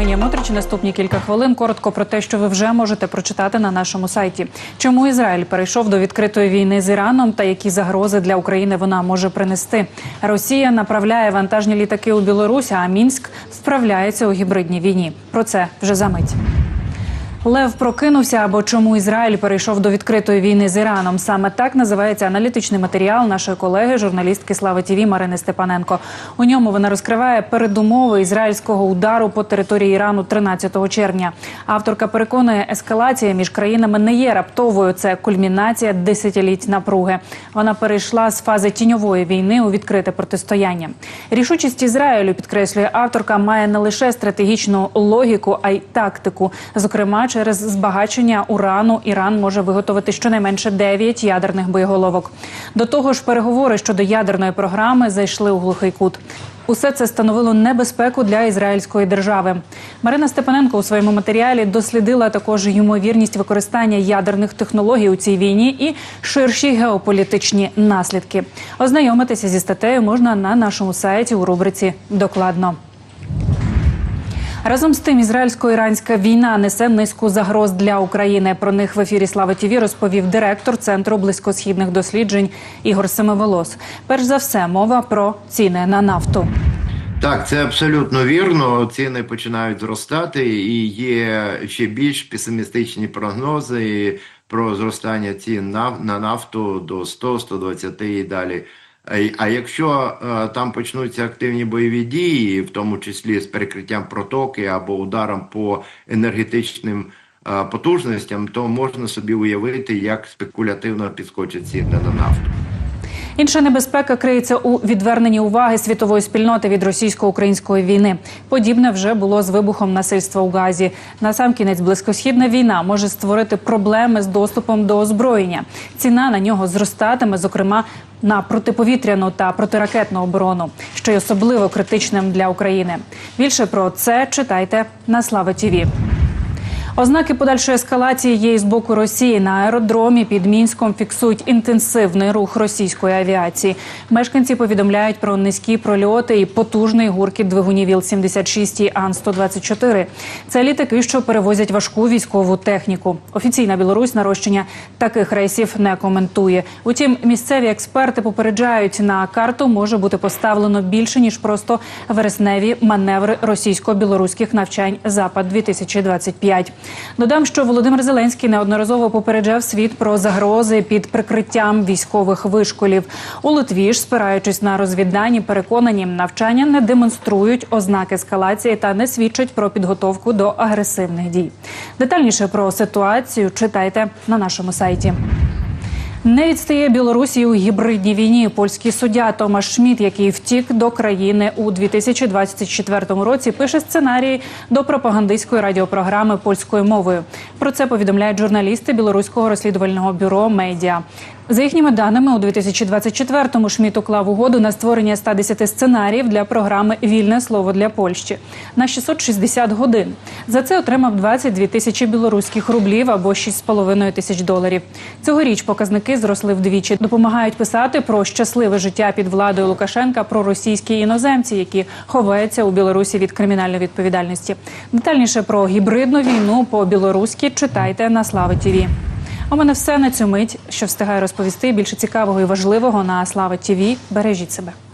Євгенія Мотрич. Наступні кілька хвилин коротко про те, що ви вже можете прочитати на нашому сайті. Чому Ізраїль перейшов до відкритої війни з Іраном та які загрози для України вона може принести? Росія направляє вантажні літаки у Білорусь, а Мінськ вправляється у гібридній війні. Про це вже за мить. Лев прокинувся або чому Ізраїль перейшов до відкритої війни з Іраном. Саме так називається аналітичний матеріал нашої колеги, журналістки Слави ТІВІ Марини Степаненко. У ньому вона розкриває передумови ізраїльського удару по території Ірану 13 червня. Авторка переконує, ескалація між країнами не є раптовою. Це кульмінація десятиліть напруги. Вона перейшла з фази тіньової війни у відкрите протистояння. Рішучість Ізраїлю підкреслює авторка, має не лише стратегічну логіку, а й тактику. Зокрема, через збагачення урану Іран може виготовити щонайменше 9 ядерних боєголовок. До того ж, переговори щодо ядерної програми зайшли у глухий кут. Усе це становило небезпеку для ізраїльської держави. Марина Степаненко у своєму матеріалі дослідила також ймовірність використання ядерних технологій у цій війні і ширші геополітичні наслідки. Ознайомитися зі статтею можна на нашому сайті у рубриці Докладно. Разом з тим, ізраїльсько-іранська війна несе низку загроз для України. Про них в ефірі Слава ТІВІ розповів директор центру близькосхідних досліджень Ігор Семиволос. Перш за все, мова про ціни на нафту. Так, це абсолютно вірно. Ціни починають зростати, і є ще більш песимістичні прогнози про зростання цін на, на нафту до 100-120 і далі. А- А якщо е, там почнуться активні бойові дії, в тому числі з перекриттям протоки або ударом по енергетичним е, потужностям, то можна собі уявити, як спекулятивно підскочить ціни на нафту. Інша небезпека криється у відверненні уваги світової спільноти від російсько-української війни. Подібне вже було з вибухом насильства у Газі. Насамкінець близькосхідна війна може створити проблеми з доступом до озброєння. Ціна на нього зростатиме, зокрема на протиповітряну та протиракетну оборону, що й особливо критичним для України. Більше про це читайте на Слава ТІВІ. Ознаки подальшої ескалації є і з боку Росії. На аеродромі під Мінськом фіксують інтенсивний рух російської авіації. Мешканці повідомляють про низькі прольоти і потужний гуркіт двигунів Іл-76 і Ан-124. Це літаки, що перевозять важку військову техніку. Офіційна Білорусь нарощення таких рейсів не коментує. Утім, місцеві експерти попереджають, на карту може бути поставлено більше ніж просто вересневі маневри російсько-білоруських навчань Запад 2025 Додам, що Володимир Зеленський неодноразово попереджав світ про загрози під прикриттям військових вишколів. У Литві ж, спираючись на розвіддані, переконані навчання не демонструють ознак ескалації та не свідчать про підготовку до агресивних дій. Детальніше про ситуацію читайте на нашому сайті. Не відстає Білорусі у гібридній війні. Польський суддя Томаш Шміт, який втік до країни у 2024 році, пише сценарії до пропагандистської радіопрограми польською мовою. Про це повідомляють журналісти білоруського розслідувального бюро Медіа. За їхніми даними, у 2024-му Шміт уклав угоду на створення 110 сценаріїв для програми Вільне слово для Польщі на 660 годин. За це отримав 22 тисячі білоруських рублів або 6,5 тисяч доларів. Цьогоріч показники зросли вдвічі. Допомагають писати про щасливе життя під владою Лукашенка про російські іноземці, які ховаються у Білорусі від кримінальної відповідальності. Детальніше про гібридну війну по білоруськи читайте на Слави ТІВІ. У мене все на цю мить, що встигаю розповісти. Більше цікавого і важливого на Слава ТІВІ. Бережіть себе.